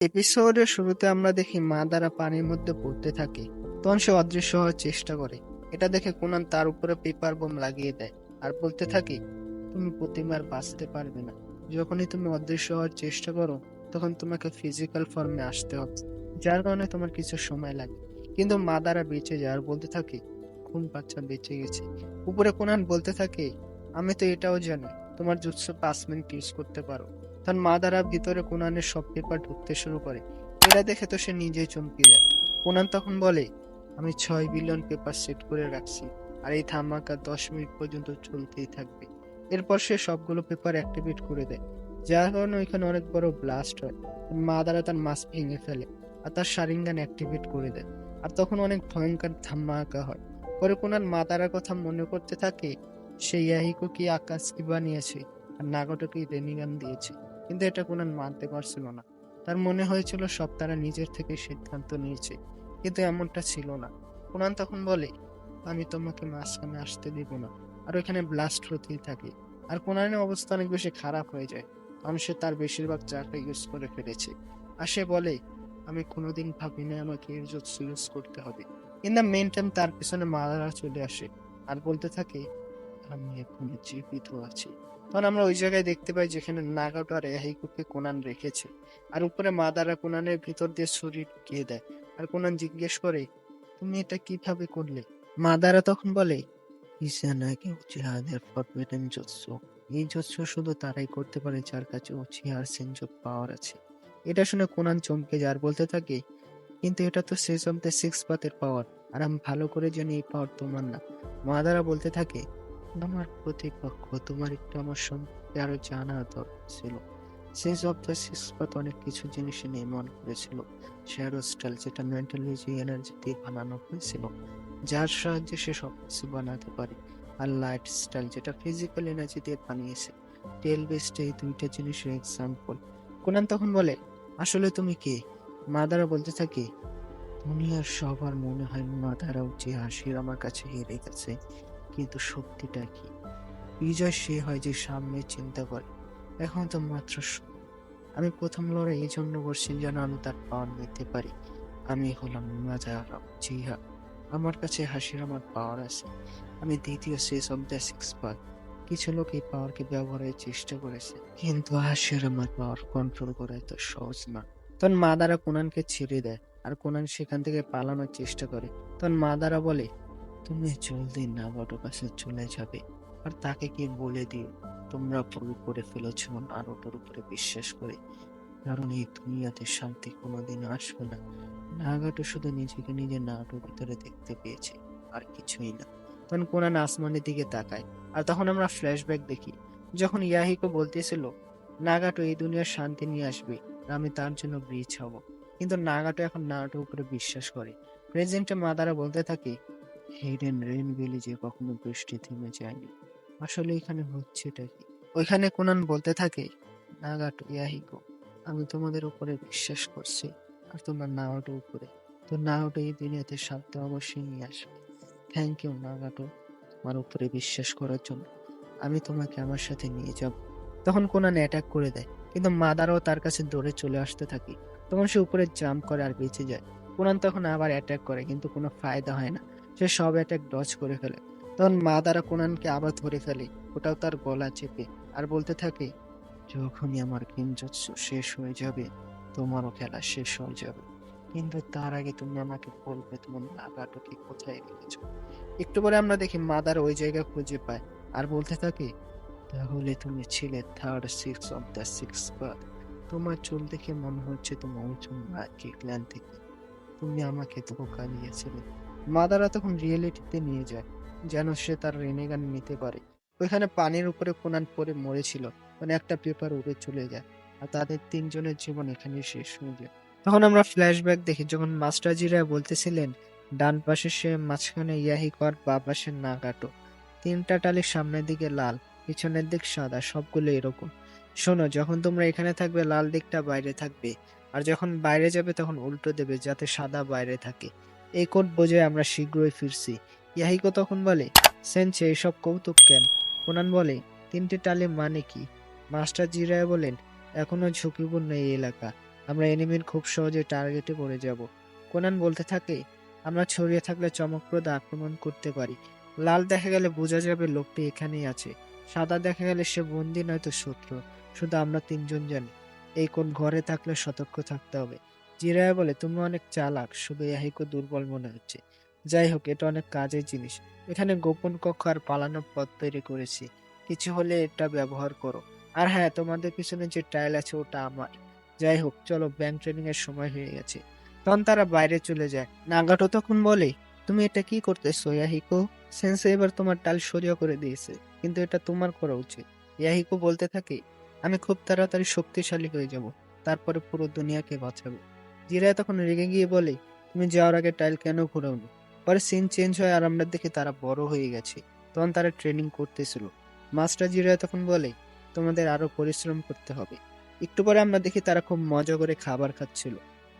এপিসোডের শুরুতে আমরা দেখি মা দ্বারা পানির মধ্যে পড়তে থাকে। তখন সে অদৃশ্য হওয়ার চেষ্টা করে। এটা দেখে কোনান তার উপরে পেপার বোম লাগিয়ে দেয় আর বলতে থাকে, তুমি প্রতিবার বাঁচতে পারবে না। যখনই তুমি অদৃশ্য হওয়ার চেষ্টা করো, তখন তোমাকে ফিজিক্যাল ফর্মে আসতে হবে। যার কারণে তোমার কিছু সময় লাগে। কিন্তু মা দ্বারা বেঁচে যায় আর বলতে থাকে কোন বাচ্চা বেঁচে গেছে। উপরে কোনান বলতে থাকে, আমি তো এটাও জানি, তোমার জুৎসু পাঁচ মিনিট ইউজ করতে পারো। তখন মা দ্বারা ভিতরে কোনানের সব পেপার ঢুকতে শুরু করে। এটা দেখে তো সে নিজেই চমকে যায়। কোনান তখন বলে, আমি ছয় বিলিয়ন পেপার সেট করে রাখছি, আর এই ধামাকা দশ মিনিট পর্যন্ত চলতেই থাকবে। এরপর সে সবগুলো পেপার অ্যাক্টিভেট করে দেয়, যার কারণে ওইখানে অনেক বড় ব্লাস্ট হয়। মা দ্বারা তার মাছ ভেঙে ফেলে আর তার সারিঙ্গান অ্যাক্টিভেট করে দেয়। আর তখন অনেক ভয়ঙ্কর ধামাকা হয়। পরে কোনার মা দ্বারার কথা মনে করতে থাকে, সেই ইয়াহিকো কি আকাশ কি বানিয়েছে? আর নাগটোকে রেনিগান দিয়েছে। কিন্তু এটা কোনান মানতে পারছিল না। তার মনে হয়েছিল সব তারা নিজের থেকে সিদ্ধান্ত নিয়েছে, কিন্তু এমনটা ছিল না। কোনান তখন বলে, আমি তোমাকে মাঝখানে আসতে দিব না। আর ওইখানে ব্লাস্ট হতেই থাকে। আর কোনানের অবস্থা অনেক বেশি খারাপ হয়ে যায়। সে তার বেশিরভাগ চাকরি ইউজ করে ফেলেছে। আর সে বলে, আমি কোনোদিন ভাবিনি আমাকে এর ইউজ করতে হবে। দ্য মেন টাইম তার পিছনে মারা চলে আসে। আর বলতে থাকে, আমি এখন জীবিত আছি। তখন আমরা ওই জায়গায় দেখতে পাই যেখানে নাগাটো আর এহাইকুকে কোনান রেখেছে। আর উপরে মাদারা কোনানের ভিতর দিয়ে শরীর ঢুকিয়ে দেয়। আর কোনান জিজ্ঞেস করে, তুমি এটা কীভাবে করলে? মাদারা তখন বলে ইসানাকে উচিহাদের ফরবিডেন জোৎসু এই জোৎসু শুধু তারাই করতে পারে যার কাছে উচিহার সেনজোক পাওয়ার আছে। এটা শুনে কোনান চমকে যায় আর বলতে থাকে, কিন্তু এটা তো শেষ অব দ্য সিক্স পাতের পাওয়ার আর আমি ভালো করে জানি এই পাওয়ার তোমার না। মাদারা বলতে থাকে আমার প্রতিপক্ষ, তোমার একটু আমার সম্পর্কে আরও জানা দরকার ছিল। দ্য সিক্স পাত অনেক কিছু জিনিস নির্মাণ করেছিল। শ্যাডো স্টাইল যেটা মেন্টালিজি এনার্জি দিয়ে বানানো হয়েছিল, যার সাহায্যে সে সব কিছু বানাতে পারে। আর লাইট স্টাইল যেটা ফিজিক্যাল এনার্জি দিয়ে বানিয়েছে টেল বেস্ট এই দুইটা জিনিসের এক্সাম্পল কোনান তখন বলে, আসলে তুমি কে? মাদারা বলতে থাকে, দুনিয়ার সবার মনে হয় মাদারাও যে হাসির আমার কাছে হেরে গেছে। কিন্তু সত্যিটা কি? বিজয় সে হয় যে সামনে চিন্তা করে। এখন তো মাত্র আমি প্রথম লড়াই এই জন্য করছি যেন আমি তার পাওয়ার নিতে পারি। আমি হলাম মাজারাও জিহা। আমার কাছে হাসির আমার পাওয়ার আছে। আমি দ্বিতীয় শেষ অব দ্য সিক্স পার কিছু লোক এই পাওয়ারকে ব্যবহারের চেষ্টা করেছে। কিন্তু হাসির আমার পাওয়ার কন্ট্রোল করা এত সহজ না। তখন মা দ্বারা কোনানকে ছেড়ে দেয়। আর কোনান সেখান থেকে পালানোর চেষ্টা করে। তখন মা দ্বারা বলে তুমি জলদি নাগাটো কাছে চলে যাবে। আর তাকে কি বলে দিও, তোমরা ভুল করে ফেলেছ নারোটোর উপরে বিশ্বাস করে। কারণ এই দুনিয়াতে শান্তি কোনোদিন আসবে না। নাগাটো শুধু নিজেকে নিজে নাটোর ভিতরে দেখতে পেয়েছে, আর কিছুই না। তখন কোনান আসমানের দিকে তাকায়, আর তখন আমরা ফ্ল্যাশব্যাক দেখি, যখন ইয়াহিকো বলতেছিল, নাগাটো, এই দুনিয়ার শান্তি নিয়ে আসবে আর আমি তার জন্য ব্রিজ হব। কিন্তু নাগাটো এখন নাটোর উপরে বিশ্বাস করে। প্রেজেন্টে মাদারা বলতে থাকে হিডেন রেন ভিলেজে কখনো বৃষ্টি থেমে যায়নি। আসলে এখানে হচ্ছেটা কি? ওইখানে কোনান বলতে থাকে, নাগাটো, ইয়াহিকো, আমি তোমাদের উপরে বিশ্বাস করছি, আর তোমার নাওয়াটো উপরে। তো নাওটো এই দুনিয়াতে শান্তি অবশ্যই নিয়ে আসবে। থ্যাংক ইউ নাগাটো আমার উপরে বিশ্বাস করার জন্য। আমি তোমাকে আমার সাথে নিয়ে যাব। তখন কোনান অ্যাটাক করে দেয়, কিন্তু মাদারও তার কাছে দৌড়ে চলে আসতে থাকে। তখন সে উপরে জাম্প করে আর বেঁচে যায়। কোনান তখন আবার অ্যাটাক করে, কিন্তু কোনো ফায়দা হয় না। সে সব অ্যাটাক ডজ করে ফেলে। তখন মা দ্বারা কোনানকে আবার ধরে ফেলে, ওটাও তার গলা চেপে আর বলতে থাকে, যখনই আমার কিঞ্জৎসু শেষ হয়ে যাবে, তোমারও খেলা শেষ হয়ে যাবে। কিন্তু তার আগে তুমি আমাকে বলবে তোমার নাগাটোকে কোথায় রেখেছ? একটু পরে আমরা দেখি মাদার ওই জায়গা খুঁজে পায় আর বলতে থাকে, তাহলে তুমি ছিলে third six of the six birth তোমার চুল দেখে মনে হচ্ছে তোমার কি ক্ল্যান থেকে। তুমি আমাকে ধোকা দিয়েছিলে। মাদারা তখন রিয়েলিটিতে নিয়ে যায়, যেন সে তার রেনেগান নিতে পারে। ওইখানে পানির উপরে কোনান পরে মরেছিল মানে একটা পেপার উড়ে চলে যায়, আর তাদের তিনজনের জীবন এখানে শেষ হয়ে যায়। তখন আমরা ফ্ল্যাশব্যাক দেখি, যখন মাস্টারজিরা বলতেছিলেন, ডান পাশে সে মাঝখানে ইয়াহি কর, বা পাশে না কাটো তিনটা টালির সামনের দিকে লাল, পিছনের দিক সাদা, সবগুলো এরকম। শোনো, যখন তোমরা এখানে থাকবে, লাল দিকটা বাইরে থাকবে, আর যখন বাইরে যাবে, তখন উল্টো দেবে, যাতে সাদা বাইরে থাকে। এই কোড বোঝে আমরা শীঘ্রই ফিরছি। ইয়াহিকো তখন বলে সেনসে এইসব কৌতুক কেন? কোনান বলে, তিনটে টালে মানে কি? মাস্টার জিরায় বলেন, এখনও ঝুঁকিপূর্ণ এই এলাকা। আমরা এনিমির খুব সহজে টার্গেটে পড়ে যাব। কোনান বলতে থাকে, আমরা ছড়িয়ে থাকলে চমকপ্রদ আক্রমণ করতে পারি। লাল দেখা গেলে বোঝা যাবে লোকটি এখানেই আছে। সাদা দেখা গেলে সে বন্দি নয়তো শত্রু। শুধু আমরা তিনজন জানি। এই কোন ঘরে থাকলে সতর্ক থাকতে হবে। জিরায়া বলে, তুমি অনেক চালাক শুধু ইয়াহিকো দুর্বল মনে হচ্ছে। যাই হোক, এটা অনেক কাজের জিনিস। এখানে গোপন কক্ষ আর পালানোর পথ তৈরি করেছি। কিছু হলে এটা ব্যবহার করো। আর হ্যাঁ তোমাদের পিছনে যে টাইল আছে, ওটা আমার। যাই হোক, চলো ব্যাংক ট্রেনিং এর সময় হয়ে গেছে। তখন তারা বাইরে চলে যায়। নাগাটো তখন বলে, তুমি এটা কি করতেছো, ইয়াহিকো? সেন্সে এবার তোমার টাল সরিয়া করে দিয়েছে। কিন্তু এটা তোমার করা উচিত। ইয়াহিকো বলতে থাকে, আমি খুব তাড়াতাড়ি শক্তিশালী হয়ে যাব। তারপরে পুরো দুনিয়াকে বাঁচাবো। জিরায় তখন রেগে গিয়ে বলে, তুমি যাওয়ার আগে টাইল কেন ঘোরাওনি? পরে সিন চেঞ্জ হয় আর আমরা দেখি তারা বড় হয়ে গেছে। তখন তারা ট্রেনিং করতেছিল। মাস্টার জিরায় তখন বলে, তোমাদের আরও পরিশ্রম করতে হবে। একটু পরে আমরা দেখি তারা খুব মজা করে খাবার খাচ্ছিল।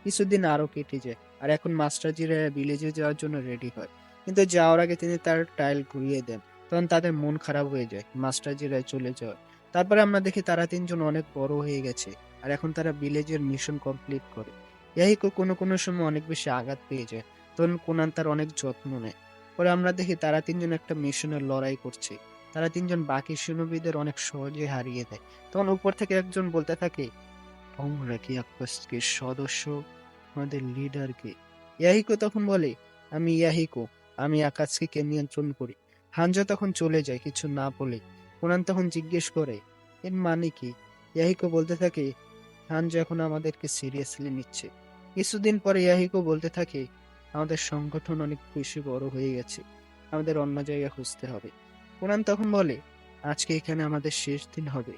কিছুদিন আরও কেটে যায় আর এখন মাস্টার জিরায় ভিলেজে যাওয়ার জন্য রেডি হয়। কিন্তু যাওয়ার আগে তিনি তার টাইল ঘুরিয়ে দেন। তখন তাদের মন খারাপ হয়ে যায়, মাস্টার জিরায় চলে যাওয়ার। তারপরে আমরা দেখি তারা তিনজন অনেক বড় হয়ে গেছে আর এখন তারা ভিলেজের মিশন কমপ্লিট করে। ইয়াহিকো কোনো কোনো সময় অনেক বেশি আঘাত পেয়ে যায়। তখন কোনান তার অনেক যত্ন নেয়। পরে আমরা দেখি তারা তিনজন একটা মিশনের লড়াই করছে। তারা তিনজন বাকি সুনবীদের অনেক সহজে হারিয়ে দেয়। তখন উপর থেকে একজন বলতে থাকে, তোমরা কি আকাশকে সদস্য? আমাদের লিডারকে ইয়াহিকো তখন বলে, আমি ইয়াহিকো। আমি আকাশকে নিয়ন্ত্রণ করি? হানজা তখন চলে যায় কিছু না বলে। কোনান তখন জিজ্ঞেস করে, এর মানে কি? ইয়াহিকো বলতে থাকে, হানজা এখন আমাদেরকে সিরিয়াসলি নিচ্ছে। কিছুদিন পরে ইয়াহিকো বলতে থাকে, আমাদের সংগঠন অনেক বেশি বড় হয়ে গেছে, আমাদের অন্য জায়গা খুঁজতে হবে। কোরআন তখন বলে, আজকে এখানে আমাদের শেষ দিন হবে।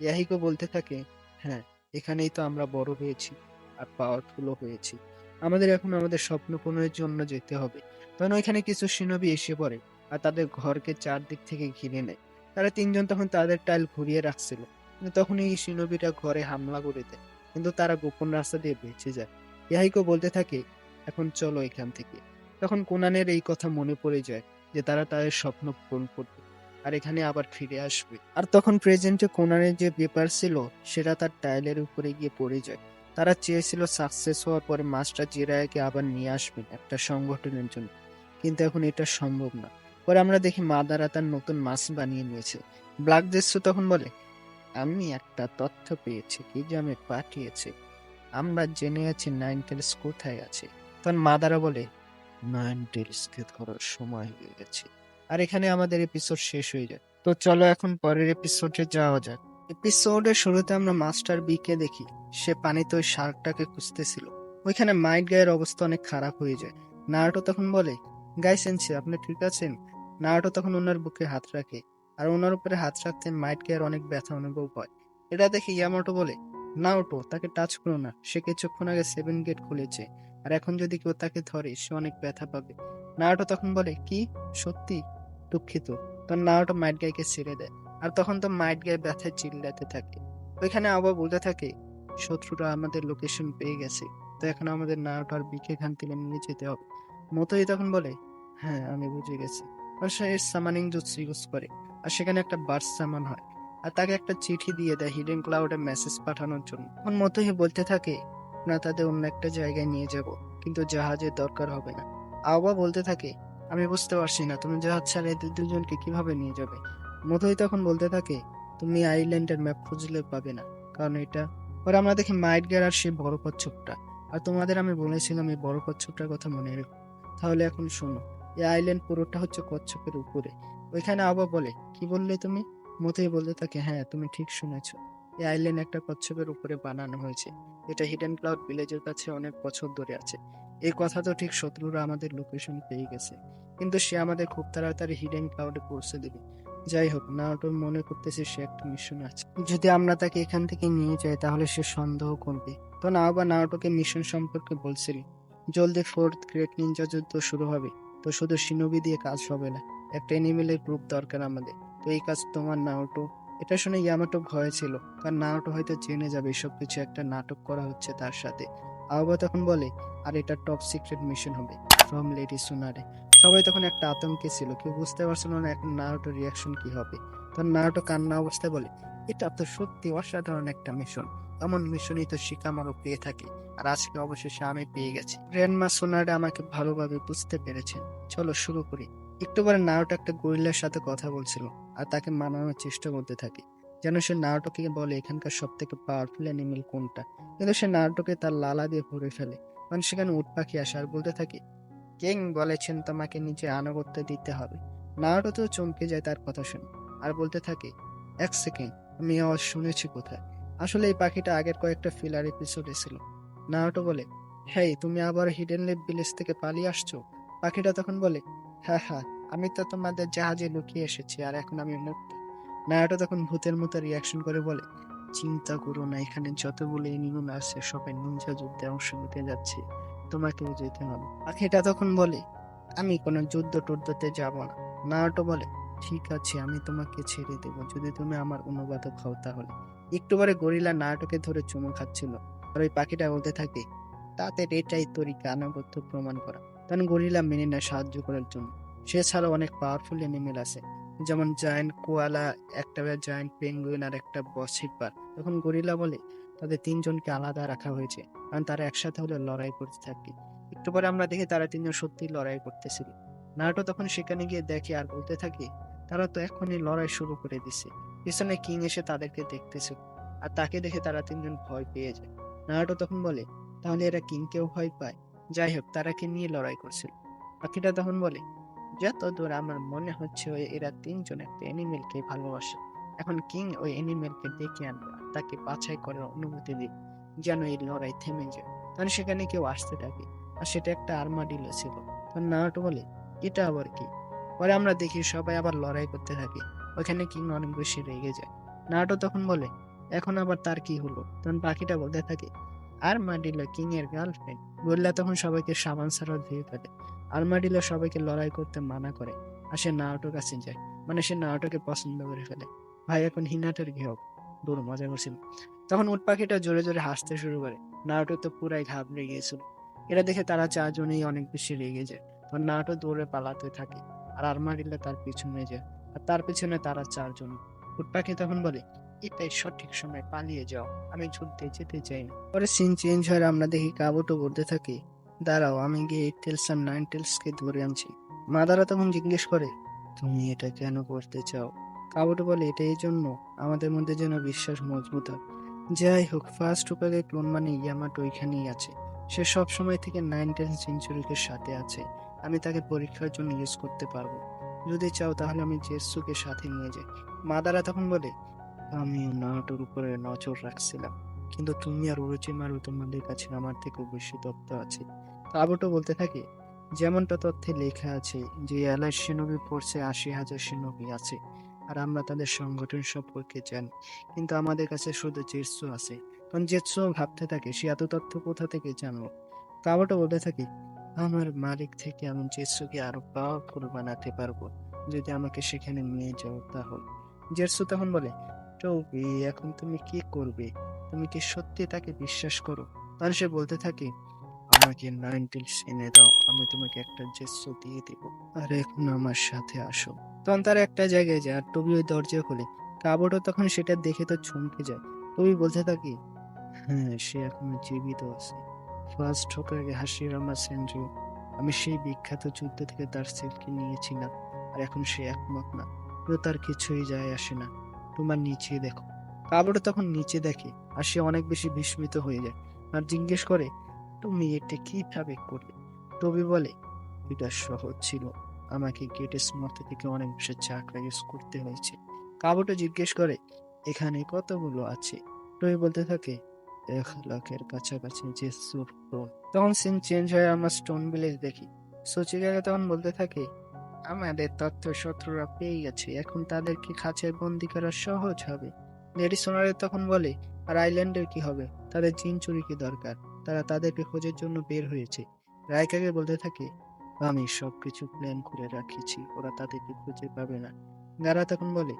ইয়াহিকো বলতে থাকে হ্যাঁ এখানেই তো আমরা বড় হয়েছি আর পাওয়ারফুলও হয়েছি। আমাদের এখন আমাদের স্বপ্ন পূরণের জন্য যেতে হবে। তখন ওইখানে কিছু সিনবি এসে পড়ে আর তাদের ঘরকে চারদিক থেকে ঘিরে নেয়। তারা তিনজন তখন তাদের টাইল ঘুরিয়ে রাখছিল। তখন এই সিনবিটা ঘরে হামলা করে দেয়। কিন্তু তারা গোপন রাস্তা দিয়ে বেঁচে যায়। ইয়াহিকো বলতে থাকে, এখন চলো এখান থেকে। তখন কোনানের এই কথা মনে পড়ে যায় যে তারা তাদের স্বপ্ন পূরণ করবে আর এখানে আবার ফিরে আসবে। আর তখন প্রেজেন্টে কোনানের যে পেপার ছিল, সেটা তার টাইলের উপরে গিয়ে পড়ে যায়। তারা চেয়েছিল সাকসেস হওয়ার পরে মাস্টার জিরায়াকে আবার নিয়ে আসবেন একটা সংগঠনের জন্য। কিন্তু এখন এটা সম্ভব না। পরে আমরা দেখি মাদারা তার নতুন মাছ বানিয়ে নিয়েছে। ব্ল্যাক জেসু তখন বলে, আমি একটা তথ্য পেয়েছি, কি যে আমি পাঠিয়েছে। আমরা জেনে আছি নাইন টেলস কোথায় আছে। তখন মাদারা বলে, নাইন টেলসকে ধরার সময় হয়ে গেছে। আর এখানে আমাদের এপিসোড শেষ হয়ে যায়। তো চলো এখন পরের এপিসোডে যাওয়া যাক। এপিসোডের শুরুতে আমরা মাস্টার বি কে দেখি। সে পানিতে ওই শার্কটাকে খুঁজতেছিল। ওইখানে মাইট গায়ের অবস্থা অনেক খারাপ হয়ে যায়। নারুটো তখন বলে গাই সেন্সি আপনি ঠিক আছেন? নারুটো তখন ওনার বুকে হাত রাখে। আর ওনার উপরে হাত রাখতে মাইট গায়ের অনেক ব্যথা অনুভব হয়। এটা দেখে ইয়ামাটো বলে নাওটো তাকে টাচ করো না। সে কিছুক্ষণ আগে সেভেন গেট খুলেছে। আর এখন যদি কেউ তাকে ধরে, সে অনেক ব্যথা পাবে। নারুটো তখন বলে, কি? সত্যি? দুঃখিত। তখন নারুটো মাইট গাইকে ছেড়ে দেয়। আর তখন তো মাইট গায়ে ব্যথায় চিল্লাতে থাকে। ওইখানে আবার বলতে থাকে, শত্রুরা আমাদের লোকেশন পেয়ে গেছে। তো এখন আমাদের নারুটো আর বিকে এখান থেকে নিয়ে যেতে হবে। মতোই তখন বলে হ্যাঁ আমি বুঝে গেছি। আর সে সামানিং জুৎস ইউজ করে। আর সেখানে একটা বার্স সামান হয়। আর তাকে একটা চিঠি দিয়ে দেয় হিডেন ক্লাউডে মেসেজ পাঠানোর জন্য। তখন মতোই বলতে থাকে, না, তাদের অন্য একটা জায়গায় নিয়ে যাব, কিন্তু জাহাজের দরকার হবে না। আওবা বলতে থাকে, আমি বুঝতে পারছি না, তুমি জাহাজ ছাড়া এদের দুজনকে কীভাবে নিয়ে যাবে? মতোই তখন বলতে থাকে, তুমি আইল্যান্ডের ম্যাপ খুঁজলে পাবে না, কারণ এটা পরে আমরা দেখি মাইট আর সেই বড় কচ্ছপটা আর তোমাদের আমি বলেছিলাম এই বড় কচ্ছপটার কথা মনে রেখো। তাহলে এখন শোনো, এই আইল্যান্ড পুরোটা হচ্ছে কচ্ছপের উপরে। ওইখানে আবার বলে, কি বললে তুমি? মতোই বলতে থাকে হ্যাঁ তুমি ঠিক শুনেছ। এই আইল্যান্ড একটা কচ্ছপের উপরে বানানো হয়েছে। এটা হিডেন ক্লাউড ভিলেজের কাছে অনেক বছর ধরে আছে। এই কথা তো ঠিক শত্রুরা আমাদের লোকেশন পেয়ে গেছে। কিন্তু সে আমাদের খুব তাড়াতাড়ি হিডেন ক্লাউডে পৌঁছে দেবে। যাই হোক নাওটোর মনে করতেছে সে একটা মিশন আছে। যদি আমরা তাকে এখান থেকে নিয়ে যাই, তাহলে সে সন্দেহ করবে। তো না, আবার নাওটোকে মিশন সম্পর্কে বলছিল। জলদি ফোর্থ গ্রেট নিনজা যুদ্ধ শুরু হবে। তো শুধু সিনোবি দিয়ে কাজ হবে না, একটা এনিমেলের গ্রুপ দরকার আমাদের। এই কাজ তোমার নাওটো। এটা শুনে ইয়ামাটো ভয় ছিল, কারণ নাওটো হয়তো জেনে যাবে এসব কিছু একটা নাটক করা হচ্ছে তার সাথে। আওবা তখন বলে, আর এটা টপ সিক্রেট মিশন হবে ফ্রম লেডি সুনারে সবাই তখন একটা আতঙ্কে ছিল, কেউ বুঝতে পারছিল না এখন নারুটোর রিয়াকশন কি হবে। তখন নারুটো কান্না অবস্থায় বলে, এটা তো সত্যি অসাধারণ একটা মিশন এমন মিশনই তো শিকামারও পেয়ে থাকে, আর আজকে অবশেষে আমি পেয়ে গেছি। গ্র্যান্ডমা সোনারে আমাকে ভালোভাবে বুঝতে পেরেছেন। চলো শুরু করি। একটু পরে নারুটো একটা গরিলার সাথে কথা বলছিল আর তাকে মানানোর চেষ্টা করতে থাকে। যেন সে নারুটোকে বলে এখানকার সব থেকে পাওয়ারফুল অ্যানিমেল কোনটা? কিন্তু সে নারুটোকে তার লালা দিয়ে ভরে ফেলে। কারণ সেখানে উট পাখি আসে আর বলতে থাকে, কিং বলেছেন তোমাকে নিজে আনুগত্য দিতে হবে। নারুটো তো চমকে যায় তার কথা শুনে আর বলতে থাকে, এক সেকেন্ড আমি আওয়াজ শুনেছি কোথায়? আসলে এই পাখিটা আগের কয়েকটা ফিলার এপিসোডে ছিল। নারুটো বলে, হেই, তুমি আবার হিডেন লেক ভিলেজ থেকে পালিয়ে আসছো? পাখিটা তখন বলে হ্যাঁ হ্যাঁ আমি তো তোমাদের জাহাজে লুকিয়ে এসেছি আর এখন আমি মুক্ত। নারুটো তখন ভূতের মতো রিয়াকশন করে বলে, চিন্তা করো না, এখানে যতগুলো এনিমল আছে, সবাই নিনজা যুদ্ধে অংশ নিতে যাচ্ছে। তোমাকেও যেতে হবে। পাখিটা তখন বলে, আমি কোনো যুদ্ধ টুদ্ধতে যাব না। নারুটো বলে, ঠিক আছে, আমি তোমাকে ছেড়ে দেব। যদি তুমি আমার অনুবাদক হও তাহলে। একটু পরে গরিলা নারুটোকে ধরে চুমু খাচ্ছিল। আর ওই পাখিটা বলতে থাকে তাতে এটাই তরিকা, আনুগত্য প্রমাণ করা। তখন গরিলা মেনে নেয় সাহায্য করার জন্য। সে ছাড়াও অনেক পাওয়ারফুল এনিমেল আছে। যেমন জায়ান্ট কোয়ালা একটা জায়ান্ট পেঙ্গুইন আর একটা বসিপার তখন গরিলা বলে, তাদের তিনজনকে আলাদা রাখা হয়েছে। কারণ তারা একসাথে হলে লড়াই করতে থাকে একটু পরে আমরা দেখি তারা তিনজন সত্যি লড়াই করতেছিল নাটো তখন সেখানে গিয়ে দেখে আর বলতে থাকে, তারা তো এখনই লড়াই শুরু করে দিছে। পিছনে কিং এসে তাদেরকে দেখতেছে। আর তাকে দেখে তারা তিনজন ভয় পেয়ে যায়। নাটো তখন বলে, তাহলে এরা কিংকেও ভয় পায়? যাই হোক তারা কি নিয়ে লড়াই করছিল। পাখিটা তখন বলে, যতদূর আমার মনে হচ্ছে, ওই এরা তিনজন একটা অ্যানিমেলকে ভালোবাসে। এখন কিং ওই অ্যানিমেলকে ডেকে আনবে তাকে বাছাই করার অনুমতি দিবে যেন এই লড়াই থেমে যায়। তখন সেখানে কেউ আসতে থাকে আর সেটা একটা আর্মাডিলো ছিল। তখন নাটো বলে, এটা আবার কি? পরে আমরা দেখি সবাই আবার লড়াই করতে থাকে। ওখানে কিং অনেক বেশি রেগে যায়। নাটো তখন বলে, এখন আবার তার কি হলো? তখন পাখিটা বলতে থাকে আর্মাডিলো কিং এর গার্লফ্রেন্ড গোল্লা তখন সবাইকে সাবান ছাড়া ধুয়ে ফেলে। আর্মাডিলো সবাইকে লড়াই করতে মানা করে আর সে নাওটোর কাছে যায়। মানে সে নাওটোকে পছন্দ করে ফেলে। ভাই, এখন হিনাটের হোক দূর, মজা করছিল। তখন উট পাখিটা জোরে জোরে হাসতে শুরু করে। নাওটো তো পুরাই ঘাবড়ে গিয়েছিল। এটা দেখে তারা চারজনেই অনেক বেশি রেগে যায়। তখন নাওটো দৌড়ে পালাতে থাকে আর আর্মাডিলো তার পিছনে যায়। আর তার পিছনে তারা চারজন। উট পাখি তখন বলে এটাই সঠিক সময় পালিয়ে যাও। আমি যুদ্ধে যেতে চাই। না পরে সিন চেঞ্জ হয়, আমরা দেখি কাবুটো বলতে থাকি। দাঁড়াও, আমি গিয়ে এইট টেলস আর নাইন টেলস কে ধরে আনছি। মাদারা তখন জিজ্ঞেস করে, তুমি এটা কেন করতে চাও? কাবুটো বলে এটা এই জন্য আমাদের মধ্যে যেন বিশ্বাস মজবুত হয়। যাই হোক ফার্স্ট উপাগে ক্লোন মানে ইয়ামাটো ওইখানেই আছে। সে সব সময় থেকে নাইন টেন সেঞ্চুরিকে সাথে আছে। আমি তাকে পরীক্ষার জন্য ইউজ করতে পারব। যদি চাও তাহলে আমি জেসুকে সাথে নিয়ে যাই। মাদারা তখন বলে আমি নাটোর উপরে নজর রাখছিলাম। কিন্তু তুমি আর উরুচিমারু তোমাদের কাছে আমার থেকেও বেশি তথ্য আছে। কাবুটো বলতে থাকে, যেমনটা তথ্যে লেখা আছে যে এলার সিনবি পড়ছে আশি হাজার সিনবি আছে, আর আমরা তাদের সংগঠন সম্পর্কে জানি। কিন্তু আমাদের কাছে শুধু জেটসু আছে। কারণ জেটসু ভাবতে থাকে, সে এত তথ্য কোথা থেকে জানলো? কাবুটো বলতে থাকে, আমার মালিক থেকে আমি জেটসুকে আরও পাওয়ারফুল বানাতে পারব। যদি আমাকে সেখানে নিয়ে যাও তাহলে। জেটসু তখন বলে টবি এখন তুমি কি করবে? তুমি কি সত্যি তাকে বিশ্বাস করো? তখন সে বলতে থাকে, আমাকে নাইনটিলস এনে দাও, আমি তোমাকে একটা জেসো দিয়ে দেব। আর এখন আমার সাথে আসো। তখন তারা একটা জায়গায় যায়, আর টবি ওই দরজা খোলে কাবুটো তখন সেটা দেখে তো চমকে যায়। টবি বলতে থাকে হ্যাঁ সে এখনও জীবিত আছে। ফার্স্ট হোকাগে হাসিরামা সেনজু আমি সেই বিখ্যাত যুদ্ধ থেকে তার সেলকে নিয়েছিলাম। আর এখন সে একমত না। তার কিছুই যায় আসে না। তোমার নিচে দেখো। কাবুটো তখন নিচে দেখে, আর সে অনেক বেশি বিস্মিত হয়ে যায় আর জিজ্ঞেস করে, তুমি এটা কীভাবে করলে? টবি বলে, এটা সহজ ছিল। আমাকে গেটের মধ্যে থেকে অনেক বেশি চাকরা করতে হয়েছে। কাবুটো জিজ্ঞেস করে, এখানে কতগুলো আছে? টবি বলতে থাকে, এক লাখের কাছাকাছি যে স্টোন তখন সিন চেঞ্জ হয়ে, আমরা স্টোন ভিলেজ দেখি। সচিকাকে তখন বলতে থাকে আমাদের তথ্য শত্রুরা পেয়ে গেছে। এখন তাদেরকে খাঁচায় বন্দি করা সহজ হবে। লেডি তখন বলে, আর আইল্যান্ডের কি হবে? তাদের জিন চুরি কি দরকার? তারা তাদেরকে খোঁজের জন্য বের হয়েছে। রায়কাকে বলতে থাকে, আমি সবকিছু প্ল্যান করে রাখিছি। ওরা তাদেরকে খুঁজে পাবে না। গারা তখন বলে,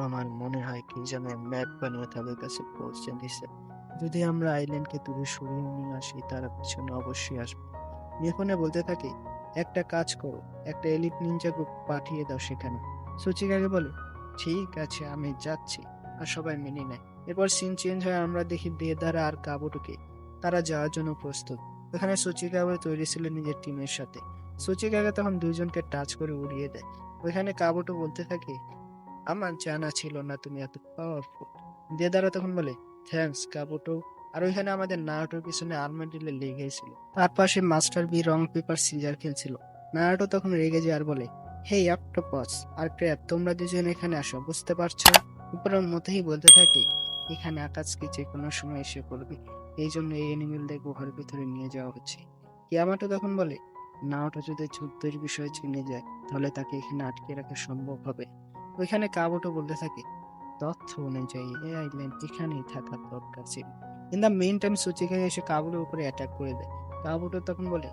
আমার মনে হয় কি যেন ম্যাপ বানিয়ে তাদের কাছে পৌঁছে দিছে। যদি আমরা আইল্যান্ডকে দূরে সরিয়ে নিয়ে আসি, তারা পিছনে অবশ্যই আসবে। মিফনে বলতে থাকে একটা কাজ করো, একটা এলিট নিনজা গ্রুপ পাঠিয়ে দাও সেখানে। সুচিকাকে বলে, ঠিক আছে, আমি যাচ্ছি। আর সবাই মেনে নেয়। এরপর সিন চেঞ্জ হয়ে, আমরা দেখি দেদারা আর কাবুটুকে। তারা যাওয়ার জন্য প্রস্তুত। ওখানে সুচিকাও তৈরি ছিল নিজের টিমের সাথে। সুচিকাকে তখন দুইজনকে টাচ করে উড়িয়ে দেয়। ওইখানে কাবুটু বলতে থাকে, আমার জানা ছিল না তুমি এত পাওয়ারফুল দেদারা তখন বলে থ্যাঙ্কস কাবুটো। আর ওইখানে আমাদের নারুটোর পিছনে আর্মাডিলে লেগেছিল তার পাশে master Bee rock paper scissor খেলছিল। নারুটো তখন রেগে যায় আর বলে, হেই, অক্টোপাস আর ক্র্যাব, তোমরা দুজন এখানে আসো, বুঝতে পারছ? উপরের মতেই বলতে থাকে, এখানে আকাশকে যে কোনো সময় এসে পড়বে। এই জন্য এই অ্যানিমেলদের গুহার ভিতরে নিয়ে যাওয়া হচ্ছে। কিয়ামাটো তখন বলে নাওটা যদি যুদ্ধের বিষয়ে চিনে যায়, তাহলে তাকে এখানে আটকে রাখা সম্ভব হবে। ওইখানে কাবুটো বলতে থাকে, তথ্য অনুযায়ী এই আইল্যান্ড এখানেই থাকার দরকার ছিল। ইন দ্য মেইন টাইম সুচিকাগে এসে কাবুটোর উপরে অ্যাটাক করে দেয়। কাবুটো তখন বলে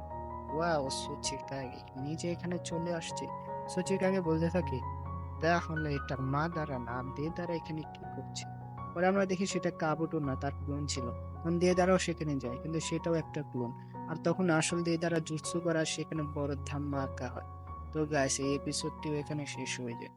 ওয়াও সুচিকাগে নিজে এখানে চলে আসছে। সুচিকাগে বলতে থাকে, তাহলে এটা মা দ্বারা না দে দ্বারা এখানে কি করছে? পরে আমরা দেখি সেটা কাবুটো না, তার ক্লোন ছিল। তখন দে দ্বারাও সেখানে যায়, কিন্তু সেটাও একটা ক্লোন আর তখন আসল দে দ্বারা জুৎসু করা, সেখানে বড় ধাম্মা আঁকা হয়। তো গাইস এই এপিসোডটিও এখানে শেষ হয়ে যায়।